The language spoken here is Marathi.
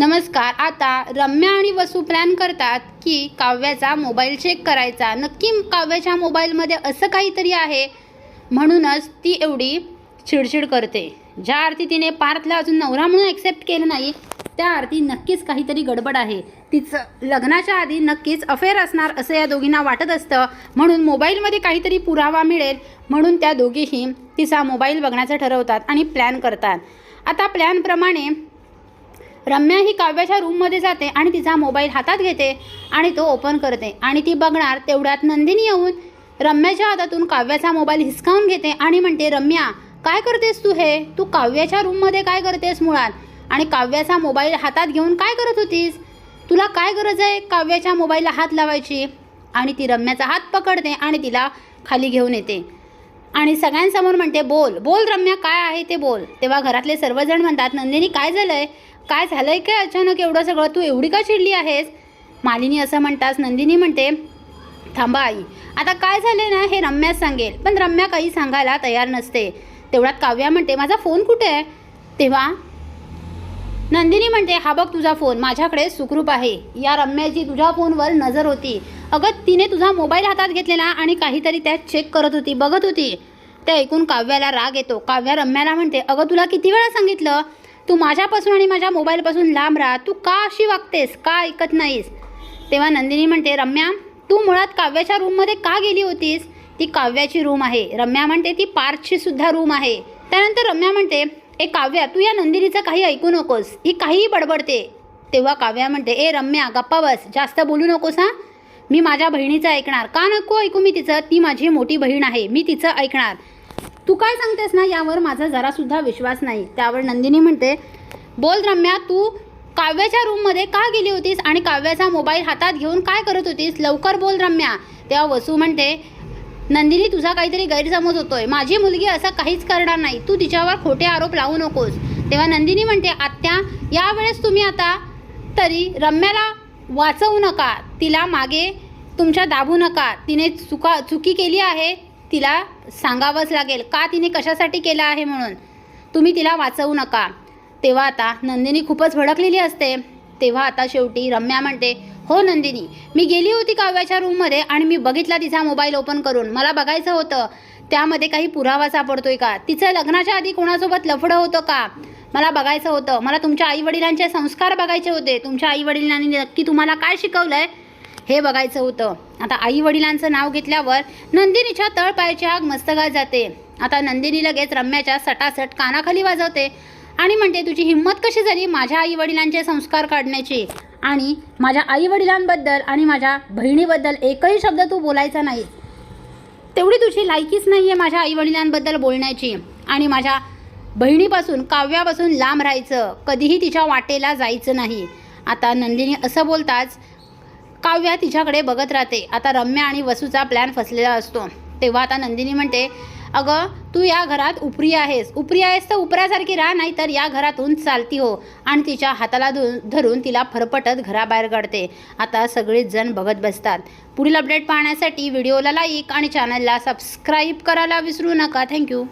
नमस्कार आता रम्या आणि वसू प्लॅन करतात की काव्याचा मोबाईल चेक करायचा. नक्की काव्याच्या मोबाईलमध्ये असं काहीतरी आहे. म्हणूनच ती एवढी चिडचिड करते. ज्या अर्थी तिने पार्थला अजून नवरा म्हणून ॲक्सेप्ट केलं नाही त्या अर्थी नक्कीच काहीतरी गडबड आहे. तिचं लग्नाच्या आधी नक्कीच अफेअर असणार असं या दोघींना वाटत असतं. म्हणून मोबाईलमध्ये काहीतरी पुरावा मिळेल म्हणून त्या दोघीही तिचा मोबाईल बघण्याचं ठरवतात आणि प्लॅन करतात. आता प्लॅनप्रमाणे रम्या ही काव्याच्या रूममध्ये जाते आणि तिचा मोबाईल हातात घेते आणि तो ओपन करते. आणि ती बघणार तेवढ्यात नंदिनी येऊन रम्याच्या हातातून काव्याचा मोबाईल हिसकावून घेते आणि म्हणते रम्या काय करतेस तू हे? तू काव्याच्या रूममध्ये काय करतेस मुळात? आणि काव्याचा मोबाईल हातात घेऊन काय करत होतीस? तुला काय गरज आहे काव्याच्या मोबाईलला हात लावायची? आणि ती रम्याचा हात पकडते आणि तिला खाली घेऊन येते. आणि सगळ्यांसमोर म्हणते बोल बोल रम्या काय आहे ते बोल. तेव्हा घरातले सर्वजण म्हणतात नंदिनी काय झालं आहे काय झालं आहे काय अचानक एवढं सगळं? तू एवढी का चिडली आहेस? मालिनी असं म्हणतास नंदिनी म्हणते थांबा आई आता काय झाले ना हे रम्याच सांगेल पण रम्या काही सांगायला तयार नसते. तेवढ्यात काव्या म्हणते माझा फोन कुठे आहे? तेव्हा नंदिनी म्हणते हा बघ तुझा फोन माझ्याकडे सुखरूप आहे. या रम्याची तुझ्या फोनवर नजर होती. अगं तिने तुझा मोबाईल हातात घेतलेला आणि काहीतरी त्यात चेक करत होती बघत होती. ते ऐकून काव्याला राग येतो. काव्या रम्याला म्हणते अगं तुला किती वेळा सांगितलं? तू माझ्यापासून आणि माझ्या मोबाईलपासून लांब राहा. तू का अशी वागतेस? का ऐकत नाहीस? तेव्हा नंदिनी म्हणते रम्या तू मुळात काव्याच्या रूममध्ये का गेली होतीस? ती काव्याची रूम आहे. रम्या म्हणते ती पार्थची सुद्धा रूम आहे. त्यानंतर रम्या म्हणते ए काव्या तू या नंदिनीचं काही ऐकू नकोस. ही काहीही बडबडते. तेव्हा काव्या म्हणते ए रम्या गप्पा बस. जास्त बोलू नकोस हां. मी माझ्या बहिणीचं ऐकणार. का नको ऐकू मी तिचं? ती माझी मोठी बहीण आहे. मी तिचं ऐकणार. तू काय सांगतेस ना यावर माझा जरासुद्धा विश्वास नाही. त्यावर नंदिनी म्हणते बोल रम्या तू काव्याच्या रूममध्ये का गेली होतीस आणि काव्याचा मोबाईल हातात घेऊन काय करत होतीस? लवकर बोल रम्या. तेव्हा वसू म्हणते नंदिनी तुझा काहीतरी गैरसमज होतोय. माझी मुलगी असं काहीच करणार नाही. तू तिच्यावर खोटे आरोप लावू नकोस. तेव्हा नंदिनी म्हणते आत्या यावेळेस तुम्ही आता तरी रम्याला वाचवू नका. तिला मागे तुमच्या दाबू नका. तिने चुका चुकी केली आहे तिला सांगावंच लागेल. का तिने कशासाठी केलं आहे म्हणून? तुम्ही तिला वाचवू नका. तेव्हा आता नंदिनी खूपच भडकलेली असते. तेव्हा आता शेवटी रम्या म्हणते हो नंदिनी मी गेली होती काव्याच्या रूममध्ये आणि मी बघितला तिचा मोबाईल ओपन करून. मला बघायचं होतं. त्यामध्ये काही पुरावा सापडतोय का? तिचं लग्नाच्या आधी कोणासोबत लफडं होतं का? मला बघायचं होतं. मला तुमच्या आईवडिलांचे संस्कार बघायचे होते. तुमच्या आईवडिलांनी नक्की तुम्हाला काय शिकवलं आहे हे बघायचं होतं. आता आई वडिलांचं नाव घेतल्यावर नंदिनीच्या तळपायाची आग मस्तकात जाते. आता नंदिनी लगेच रम्याच्या सटासट कानाखाली वाजवते आणि म्हणते तुझी हिंमत कशी झाली माझ्या आई वडिलांचे संस्कार काढण्याची? आणि माझ्या आई वडिलांबद्दल आणि माझ्या बहिणीबद्दल एकही शब्द तू बोलायचा नाही. तेवढी तुझी लायकीच नाही आहे माझ्या आई वडिलांबद्दल बोलण्याची. आणि माझ्या बहिणीपासून काव्यापासून लांब राहायचं. कधीही तिच्या वाटेला जायचं नाही. आता नंदिनी असं बोलताच काव्या तिच्याकडे बघत राहते. आता रम्या आणि वसूचा प्लॅन फसलेला असतो. तेव्हा आता नंदिनी म्हणते अगं तू या घरात उपरी आहेस. उपरी आहेस तर उपऱ्यासारखी राहा नाही तर या घरातून चालती हो. आणि तिच्या हाताला धु धरून तिला फरफटत घराबाहेर काढते. आता सगळेच जण बघत बसतात. पुढील अपडेट पाहण्यासाठी व्हिडिओला लाईक आणि चॅनलला सबस्क्राईब करायला विसरू नका. थँक्यू